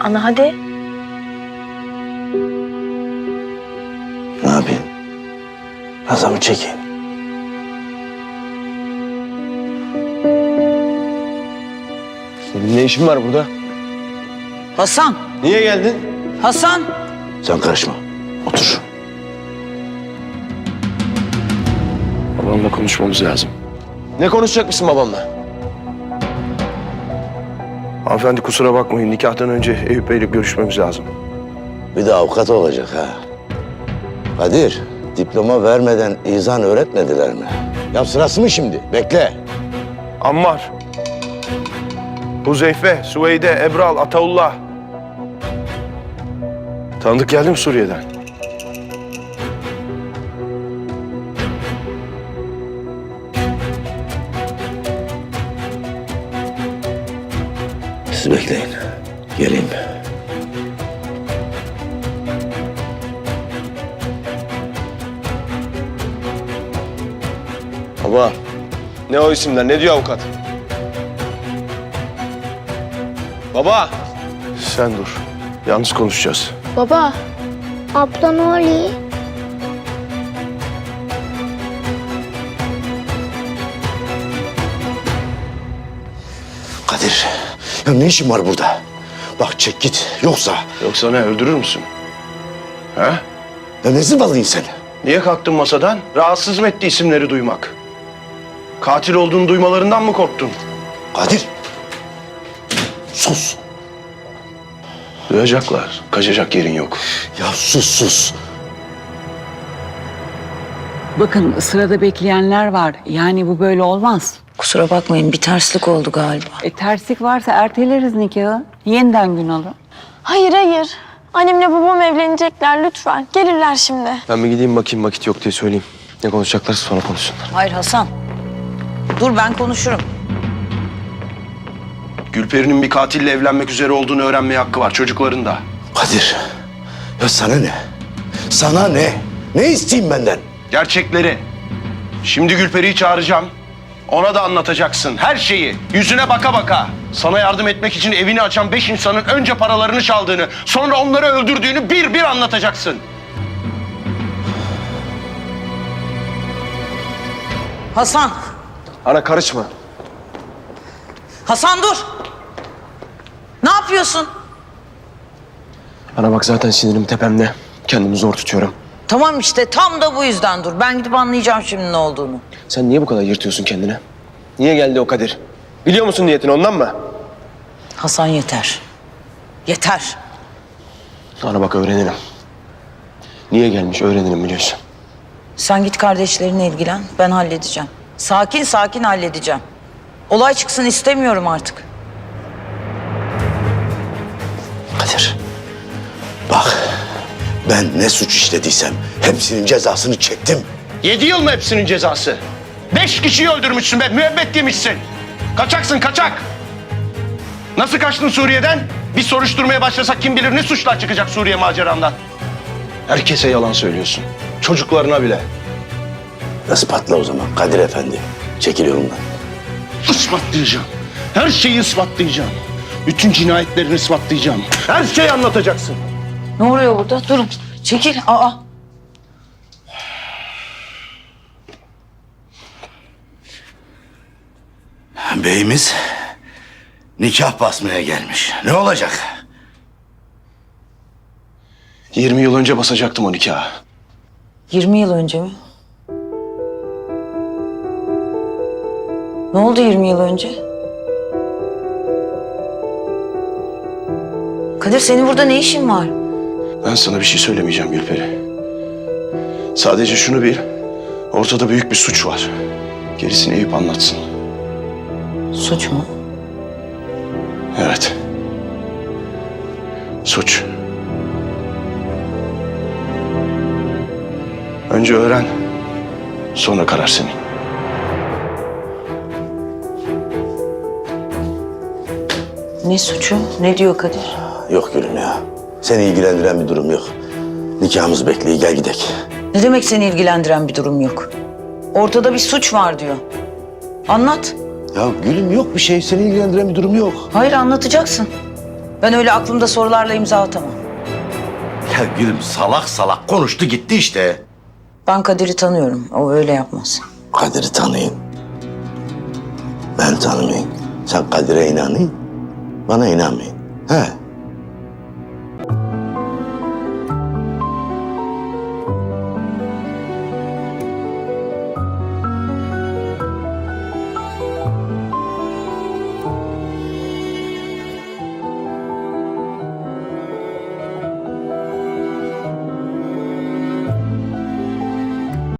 Ana hadi. Ne yapayım? Nazamı çekeyim. Senin ne işin var burada? Hasan, Niye geldin? Hasan. Sen karışma. Otur. Babamla konuşmamız lazım. Ne konuşacak mısın babamla? Hanımefendi kusura bakmayın. Nikahtan önce Eyüp Bey'le görüşmemiz lazım. Bir de avukat olacak ha. Kadir, diploma vermeden izan öğretmediler mi? Ya sırası mı şimdi? Bekle. Ammar. Huzeyfe, Süveyde, Ebral, Ataullah. Tanıdık geldi mi Suriye'den? Bekleyin. Geleyim. Baba. Ne o isimler? Ne diyor avukat? Baba. Sen dur. Yalnız konuşacağız. Baba, abla ne oluyor? Kadir, ya ne işin var burada? Bak çek git. Yoksa Yoksa ne öldürür müsün? Ha? ya ne zıvalıyın sen? Niye kalktın masadan? Rahatsız mı etti isimleri duymak? Katil olduğunu duymalarından mı korktun? Kadir. Sus. Duyacaklar. Kaçacak yerin yok. Ya sus sus. Bakın sırada bekleyenler var. Yani bu böyle olmaz. Kusura bakmayın bir terslik oldu galiba. E terslik varsa erteleriz nikahı. Yeniden gün alın. Hayır hayır. Annemle babam evlenecekler lütfen. Gelirler şimdi. Ben bir gideyim bakayım vakit yok diye söyleyeyim. Ne konuşacaklarsa sonra konuşsunlar. Hayır Hasan. Dur ben konuşurum. Gülperi'nin bir katille evlenmek üzere olduğunu öğrenmeye hakkı var çocukların da. Kadir. Ya sana ne? Sana ne? Ne isteyeyim benden? Gerçekleri. Şimdi Gülperi'yi çağıracağım. Ona da anlatacaksın her şeyi. Yüzüne baka baka. Sana yardım etmek için evini açan beş insanın önce paralarını çaldığını, sonra onları öldürdüğünü bir bir anlatacaksın. Hasan. Ana karışma. Hasan dur. Ne yapıyorsun? Ana bak zaten sinirim tepemde. Kendimi zor tutuyorum. Tamam işte tam da bu yüzden dur. Ben gidip anlayacağım şimdi ne olduğunu. Sen niye bu kadar yırtıyorsun kendini? Niye geldi o Kadir? Biliyor musun niyetini ondan mı? Hasan yeter. Yeter. Ana bak öğrenirim. Niye gelmiş öğrenirim biliyorsun. Sen git kardeşlerine ilgilen. Ben halledeceğim. Sakin sakin halledeceğim. Olay çıksın istemiyorum artık. Kadir. Bak. Ben ne suç işlediysem hepsinin cezasını çektim. Yedi yıl mı hepsinin cezası? Beş kişiyi öldürmüşsün be, müebbet yemişsin. Kaçaksın, kaçak. Nasıl kaçtın Suriye'den? Bir soruşturmaya başlasak kim bilir ne suçlar çıkacak Suriye macerandan. Herkese yalan söylüyorsun. Çocuklarına bile. Ispatla o zaman Kadir Efendi. Çekil yolumdan. Ispatlayacağım. Her şeyi ispatlayacağım. Bütün cinayetlerini ispatlayacağım. Her şeyi anlatacaksın. Ne oluyor burada? Durun. Çekil. Aa. Beyimiz nikah basmaya gelmiş. Ne olacak? 20 yıl önce basacaktım o nikahı. 20 yıl önce mi? Ne oldu 20 yıl önce? Kadir senin burada ne işin var? Ben sana bir şey söylemeyeceğim Gülperi. Sadece şunu bil. Ortada büyük bir suç var. Gerisini Eyüp anlatsın. Suç mu? Evet. Suç. Önce öğren. Sonra karar senin. Ne suçu? Ne diyor Kadir? Yok gülüm ya. Seni ilgilendiren bir durum yok. Nikahımız bekliyor. Gel gidek. Ne demek seni ilgilendiren bir durum yok? Ortada bir suç var diyor. Anlat. Ya gülüm yok bir şey. Seni ilgilendiren bir durum yok. Hayır anlatacaksın. Ben öyle aklımda sorularla imza atamam. Ya gülüm salak salak konuştu gitti işte. Ben Kadir'i tanıyorum. O öyle yapmaz. Kadir'i tanıyın. Ben tanımayın. Sen Kadir'e inanın. Bana inanmayın. He.